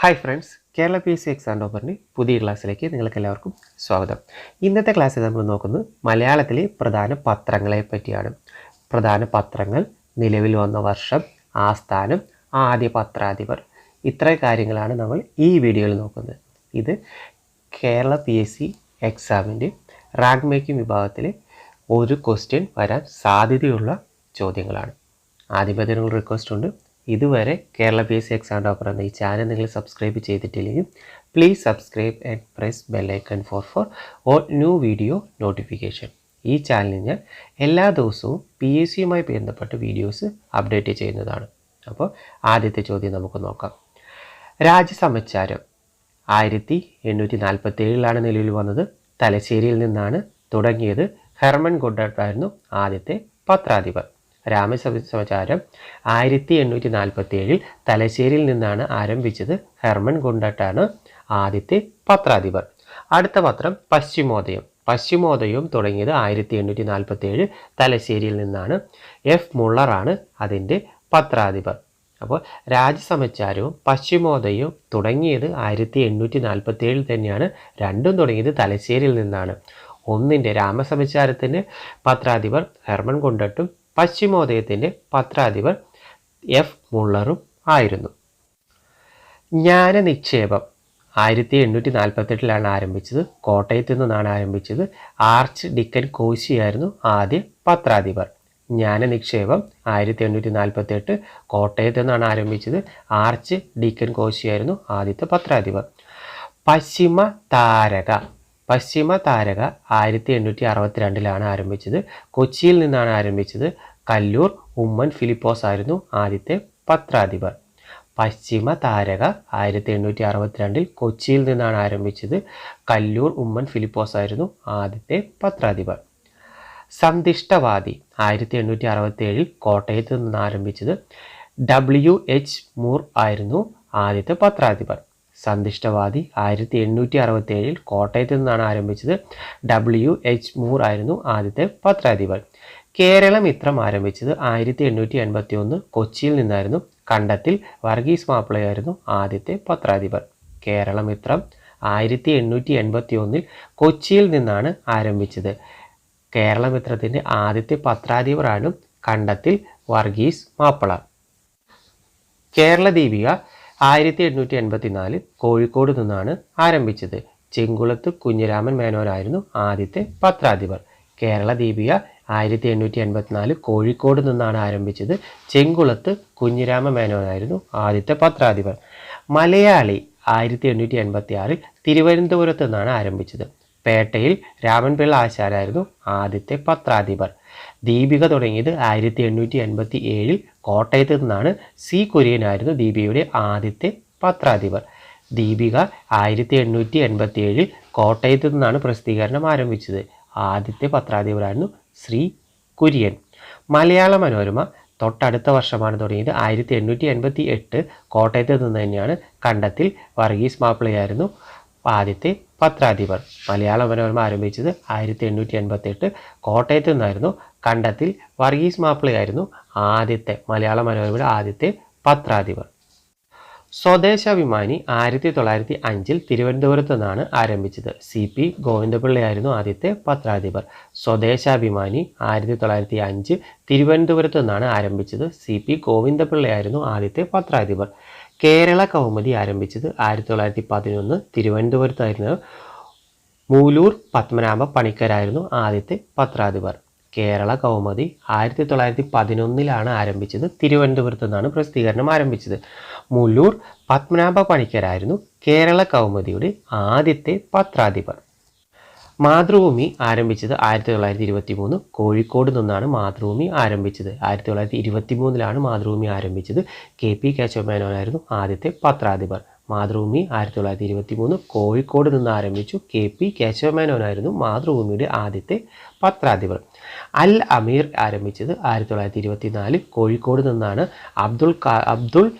Hi friends Kerala P S C exam ടോപ്പറിന്റെ പുതിയ ക്ലാസ്സിലേക്ക് നിങ്ങൾക്ക് എല്ലാവർക്കും സ്വാഗതം. ഇന്നത്തെ ക്ലാസ്സിൽ നമ്മൾ നോക്കുന്നത് മലയാളത്തിലെ പ്രധാന പത്രങ്ങളെ പറ്റിയാണ്. പ്രധാന പത്രങ്ങൾ നിലവിൽ വന്ന വർഷം ആസ്ഥാനം ആദ്യ പത്രാധിപർ. ഇത്ര കാര്യങ്ങളാണ് നമ്മൾ ഈ വീഡിയോയിൽ നോക്കുന്നത്. ഇത് കേരള പി എസ് സി എക്സാമിന്റെ റാങ്ക് മേക്കിംഗ് വിഭാഗത്തിലെ ഒരു ക്വസ്റ്റ്യൻ വരാൻ സാധ്യതയുള്ള ചോദ്യങ്ങളാണ്. ആദ്യമേ തന്നെ റിക്വസ്റ്റ് ഉണ്ട്. ഇതുവരെ Kerala P S C exam topper എന്ന ഈ ചാനൽ നിങ്ങൾ സബ്സ്ക്രൈബ് ചെയ്തിട്ടില്ലെങ്കിൽ please subscribe and press bell icon for for all new video notification ഈ ചാനലിൽ ഞാൻ എല്ലാ ദിവസവും പി എസ് സിയുമായി ബന്ധപ്പെട്ട് വീഡിയോസ് അപ്ഡേറ്റ് ചെയ്യുന്നതാണ്. അപ്പോൾ ആദ്യത്തെ ചോദ്യം നമുക്ക് നോക്കാം. രാജ്യസമാചാരം ആയിരത്തി എണ്ണൂറ്റി നാൽപ്പത്തി ഏഴിലാണ് നിലവിൽ വന്നത്. തലശ്ശേരിയിൽ നിന്നാണ് തുടങ്ങിയത്. ഹെർമൻ ഗുഡട്ടായിരുന്നു ആദ്യത്തെ പത്രാധിപർ രാമസമാചാരം ആയിരത്തി എണ്ണൂറ്റി നാൽപ്പത്തി ഏഴിൽ തലശ്ശേരിയിൽ നിന്നാണ് ആരംഭിച്ചത് ഹെർമൻ ഗുണ്ടട്ടാണ് ആദ്യത്തെ പത്രാധിപർ. അടുത്ത പത്രം പശ്ചിമോദയം. പശ്ചിമോദയവും തുടങ്ങിയത് ആയിരത്തി എണ്ണൂറ്റി നാൽപ്പത്തി ഏഴ് തലശ്ശേരിയിൽ നിന്നാണ്. എഫ്. മുള്ളറാണ് അതിന്റെ പത്രാധിപർ. അപ്പോൾ രാജസമച്ചാരവും പശ്ചിമോദയവും തുടങ്ങിയത് ആയിരത്തി എണ്ണൂറ്റി നാൽപ്പത്തി ഏഴിൽ തന്നെയാണ്. രണ്ടും തുടങ്ങിയത് തലശ്ശേരിയിൽ നിന്നാണ്. ഒന്നിന്റെ രാമസമച്ചാരത്തിന്റെ പത്രാധിപർ ഹെർമൻ കൊണ്ടട്ടും പശ്ചിമോദയത്തിന്റെ പത്രാധിപർ എഫ്. മുള്ളറും ആയിരുന്നു. ജ്ഞാന നിക്ഷേപം ആയിരത്തി എണ്ണൂറ്റി നാൽപ്പത്തെട്ടിലാണ് ആരംഭിച്ചത്. കോട്ടയത്തു നിന്നാണ് ആരംഭിച്ചത്. ആർച്ച് ഡിക്കൻ കോശിയായിരുന്നു ആദ്യ പത്രാധിപർ. ജ്ഞാന നിക്ഷേപം ആയിരത്തി എണ്ണൂറ്റി നാൽപ്പത്തി എട്ട് കോട്ടയത്ത് നിന്നാണ് ആരംഭിച്ചത്. ആർച്ച് ഡിക്കൻ കോശിയായിരുന്നു ആദ്യത്തെ പത്രാധിപർ. പശ്ചിമ താരക പശ്ചിമ താരക ആയിരത്തി എണ്ണൂറ്റി അറുപത്തിരണ്ടിലാണ് ആരംഭിച്ചത്. കൊച്ചിയിൽ നിന്നാണ് ആരംഭിച്ചത്. കല്ലൂർ ഉമ്മൻ ഫിലിപ്പോസ് ആയിരുന്നു ആദ്യത്തെ പത്രാധിപർ. പശ്ചിമ താരക ആയിരത്തി എണ്ണൂറ്റി അറുപത്തിരണ്ടിൽ കൊച്ചിയിൽ നിന്നാണ് ആരംഭിച്ചത്. കല്ലൂർ ഉമ്മൻ ഫിലിപ്പോസ് ആയിരുന്നു ആദ്യത്തെ പത്രാധിപർ. സന്തിഷ്ടവാദി ആയിരത്തി എണ്ണൂറ്റി അറുപത്തി ഏഴിൽ കോട്ടയത്ത് നിന്ന് ആരംഭിച്ചത്. ഡബ്ല്യു എച്ച് മൂർ ആയിരുന്നു ആദ്യത്തെ പത്രാധിപർ. സന്തിഷ്ടവാദി ആയിരത്തി എണ്ണൂറ്റി അറുപത്തി ഏഴിൽ കോട്ടയത്ത് നിന്നാണ് ആരംഭിച്ചത്. ഡബ്ല്യു എച്ച് മൂർ ആയിരുന്നു ആദ്യത്തെ പത്രാധിപർ കേരളം ഇത്രം ആരംഭിച്ചത് ആയിരത്തി എണ്ണൂറ്റി എൺപത്തി ഒന്ന് കൊച്ചിയിൽ നിന്നായിരുന്നു. കണ്ടത്തിൽ വർഗീസ് മാപ്പിളയായിരുന്നു ആദ്യത്തെ പത്രാധിപർ കേരളം ഇത്രം ആയിരത്തി എണ്ണൂറ്റി എൺപത്തി ഒന്നിൽ കൊച്ചിയിൽ നിന്നാണ് ആരംഭിച്ചത്. കേരളം ഇത്രത്തിന്റെ ആദ്യത്തെ പത്രാധിപരാണ് കണ്ടത്തിൽ വർഗീസ് മാപ്പിള. കേരള ദീപിക ആയിരത്തി എണ്ണൂറ്റി എൺപത്തി നാല് കോഴിക്കോട് നിന്നാണ് ആരംഭിച്ചത്. ചെങ്കുളത്ത് കുഞ്ഞിരാമൻ മേനോനായിരുന്നു ആദ്യത്തെ പത്രാധിപർ. കേരള ദീപിക ആയിരത്തി എണ്ണൂറ്റി എൺപത്തിനാല് കോഴിക്കോട് നിന്നാണ് ആരംഭിച്ചത്. ചെങ്കുളത്ത് കുഞ്ഞിരാമ മേനോനായിരുന്നു ആദ്യത്തെ പത്രാധിപർ. മലയാളി ആയിരത്തി എണ്ണൂറ്റി എൺപത്തി ആറിൽ തിരുവനന്തപുരത്ത് നിന്നാണ് ആരംഭിച്ചത്. പേട്ടയിൽ രാമൻപിള്ള ആശാരായിരുന്നു ആദ്യത്തെ പത്രാധിപർ. ദീപിക തുടങ്ങിയത് ആയിരത്തി എണ്ണൂറ്റി എൺപത്തി ഏഴിൽ കോട്ടയത്ത് നിന്നാണ് സി കുര്യനായിരുന്നു ദീപികയുടെ ആദ്യത്തെ പത്രാധിപർ. ദീപിക ആയിരത്തി എണ്ണൂറ്റി എൺപത്തി ഏഴിൽ കോട്ടയത്ത് നിന്നാണ് പ്രസിദ്ധീകരണം ആരംഭിച്ചത്. ആദ്യത്തെ പത്രാധിപരായിരുന്നു ശ്രീ കുര്യൻ. മലയാള മനോരമ തൊട്ടടുത്ത വർഷമാണ് തുടങ്ങിയത്. ആയിരത്തി എണ്ണൂറ്റി എൺപത്തി എട്ട് കോട്ടയത്ത് നിന്ന് തന്നെയാണ് കണ്ടത്തിൽ വർഗീസ് മാപ്പിളയായിരുന്നു ആദ്യത്തെ പത്രാധിപർ. മലയാള മനോരമ ആരംഭിച്ചത് ആയിരത്തി എണ്ണൂറ്റി എൺപത്തി എട്ട് കോട്ടയത്ത് നിന്നായിരുന്നു കണ്ടത്തിൽ വർഗീസ് മാപ്പിളയായിരുന്നു ആദ്യത്തെ മലയാള മനോരമയുടെ ആദ്യത്തെ പത്രാധിപർ. സ്വദേശാഭിമാനി ആയിരത്തി തൊള്ളായിരത്തി അഞ്ചിൽ തിരുവനന്തപുരത്ത് നിന്നാണ് ആരംഭിച്ചത്. സി പി ഗോവിന്ദപിള്ളയായിരുന്നു ആദ്യത്തെ പത്രാധിപർ. സ്വദേശാഭിമാനി ആയിരത്തി തൊള്ളായിരത്തി അഞ്ച് തിരുവനന്തപുരത്ത് നിന്നാണ് ആരംഭിച്ചത്. സി പി ഗോവിന്ദപിള്ളയായിരുന്നു ആദ്യത്തെ പത്രാധിപർ. കേരള കൗമുദി ആരംഭിച്ചത് ആയിരത്തി തൊള്ളായിരത്തി പതിനൊന്ന് തിരുവനന്തപുരത്തായിരുന്നു മൂലൂർ പത്മനാഭ പണിക്കരായിരുന്നു ആദ്യത്തെ പത്രാധിപർ. കേരള കൗമുദി ആയിരത്തി തൊള്ളായിരത്തി പതിനൊന്നിലാണ് ആരംഭിച്ചത്. തിരുവനന്തപുരത്ത് നിന്നാണ് പ്രസിദ്ധീകരണം ആരംഭിച്ചത്. മുല്ലൂർ പത്മനാഭ പണിക്കരായിരുന്നു കേരള കൗമുദിയുടെ ആദ്യത്തെ പത്രാധിപർ. മാതൃഭൂമി ആരംഭിച്ചത് ആയിരത്തി തൊള്ളായിരത്തി ഇരുപത്തി മൂന്ന് കോഴിക്കോട് നിന്നാണ് മാതൃഭൂമി ആരംഭിച്ചത്. ആയിരത്തി തൊള്ളായിരത്തി ഇരുപത്തി മൂന്നിലാണ് മാതൃഭൂമി ആരംഭിച്ചത്. കെ പി കേശവമേനോനായിരുന്നു ആദ്യത്തെ പത്രാധിപർ. മാതൃഭൂമി ആയിരത്തി തൊള്ളായിരത്തി ഇരുപത്തി മൂന്ന് കോഴിക്കോട് നിന്ന് ആരംഭിച്ചു കെ പി കേശവമേനോനായിരുന്നു മാതൃഭൂമിയുടെ ആദ്യത്തെ പത്രാധിപർ. അൽ അമീർ ആരംഭിച്ചത് ആയിരത്തി തൊള്ളായിരത്തി ഇരുപത്തി നാല് കോഴിക്കോട് നിന്നാണ്. അബ്ദുൾ അബ്ദുൾ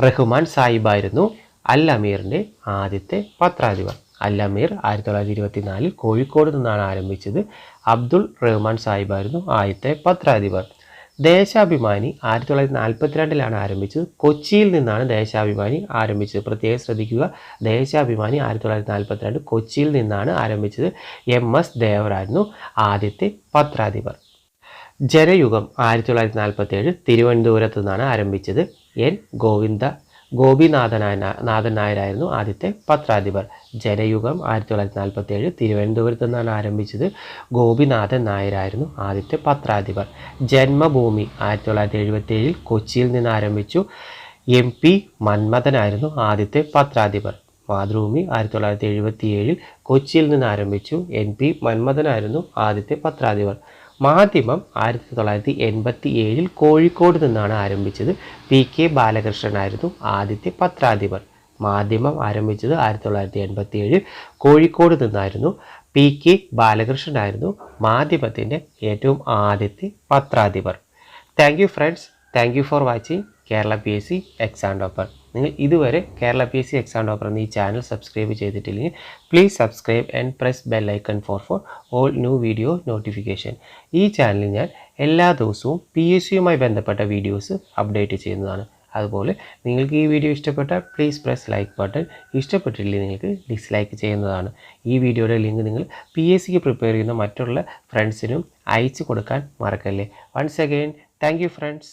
റഹ്മാൻ സാഹിബായിരുന്നു അൽ അമീറിന്റെ ആദ്യത്തെ പത്രാധിപർ. അൽ അമീർ ആയിരത്തി തൊള്ളായിരത്തി ഇരുപത്തി നാലിൽ കോഴിക്കോട് നിന്നാണ് ആരംഭിച്ചത്. അബ്ദുൾ റഹ്മാൻ സാഹിബായിരുന്നു ആദ്യത്തെ പത്രാധിപർ. ദേശാഭിമാനി ആയിരത്തി തൊള്ളായിരത്തി നാൽപ്പത്തിരണ്ടിലാണ് ആരംഭിച്ചത്. കൊച്ചിയിൽ നിന്നാണ് ദേശാഭിമാനി ആരംഭിച്ചത്. പ്രത്യേകം ശ്രദ്ധിക്കുക ദേശാഭിമാനി ആയിരത്തി തൊള്ളായിരത്തി നാൽപ്പത്തിരണ്ട് കൊച്ചിയിൽ നിന്നാണ് ആരംഭിച്ചത് എം എസ് ദേവരായിരുന്നു ആദ്യത്തെ പത്രാധിപർ. ജനയുഗം ആയിരത്തി തൊള്ളായിരത്തി നാൽപ്പത്തി ഏഴ് തിരുവനന്തപുരത്ത് നിന്നാണ് ആരംഭിച്ചത് എൻ ഗോവിന്ദ ഗോപിനാഥനായ നാഥൻ നായരായിരുന്നു ആദ്യത്തെ പത്രാധിപർ. ജനയുഗം ആയിരത്തി തൊള്ളായിരത്തി നാൽപ്പത്തി ഏഴ് തിരുവനന്തപുരത്ത് നിന്നാണ് ആരംഭിച്ചത് ഗോപിനാഥൻ നായരായിരുന്നു ആദ്യത്തെ പത്രാധിപർ. ജന്മഭൂമി ആയിരത്തി തൊള്ളായിരത്തി എഴുപത്തി ഏഴിൽ കൊച്ചിയിൽ നിന്ന് ആരംഭിച്ചു. എം പി മന്മഥനായിരുന്നു ആദ്യത്തെ പത്രാധിപർ. മാതൃഭൂമി ആയിരത്തി തൊള്ളായിരത്തി എഴുപത്തി ഏഴിൽ കൊച്ചിയിൽ നിന്ന് ആരംഭിച്ചു. എൻ പി മന്മഥനായിരുന്നു ആദ്യത്തെ പത്രാധിപർ. മാധ്യമം ആയിരത്തി തൊള്ളായിരത്തി എൺപത്തി ഏഴിൽ കോഴിക്കോട് നിന്നാണ് ആരംഭിച്ചത്. പി കെ ബാലകൃഷ്ണനായിരുന്നു ആദ്യത്തെ പത്രാധിപർ. മാധ്യമം ആരംഭിച്ചത് ആയിരത്തി തൊള്ളായിരത്തി എൺപത്തി ഏഴിൽ കോഴിക്കോട് നിന്നായിരുന്നു. പി കെ ബാലകൃഷ്ണനായിരുന്നു മാധ്യമത്തിന്റെ ഏറ്റവും ആദ്യത്തെ പത്രാധിപർ. Thank you friends thank you for watching Kerala P S C exam topper നിങ്ങൾ ഇതുവരെ Kerala P S C exam topper എന്ന ഈ ചാനൽ സബ്സ്ക്രൈബ് ചെയ്തിട്ടില്ലെങ്കിൽ please subscribe and press bell icon for for all new video notification ഈ ചാനലിൽ ഞാൻ എല്ലാ ദിവസവും പി എസ് സിയുമായി ബന്ധപ്പെട്ട വീഡിയോസ് അപ്ഡേറ്റ് ചെയ്യുന്നതാണ്. അതുപോലെ നിങ്ങൾക്ക് ഈ വീഡിയോ ഇഷ്ടപ്പെട്ടാൽ പ്ലീസ് പ്രസ് ലൈക്ക് ബട്ടൺ ഇഷ്ടപ്പെട്ടില്ലെങ്കിൽ നിങ്ങൾക്ക് ഡിസ്ലൈക്ക് ചെയ്യുന്നതാണ്. ഈ വീഡിയോയുടെ ലിങ്ക് നിങ്ങൾ പി എസ് സിക്ക് പ്രിപ്പയർ ചെയ്യുന്ന മറ്റുള്ള ഫ്രണ്ട്സിനും അയച്ചു കൊടുക്കാൻ മറക്കല്ലേ. Once again thank friends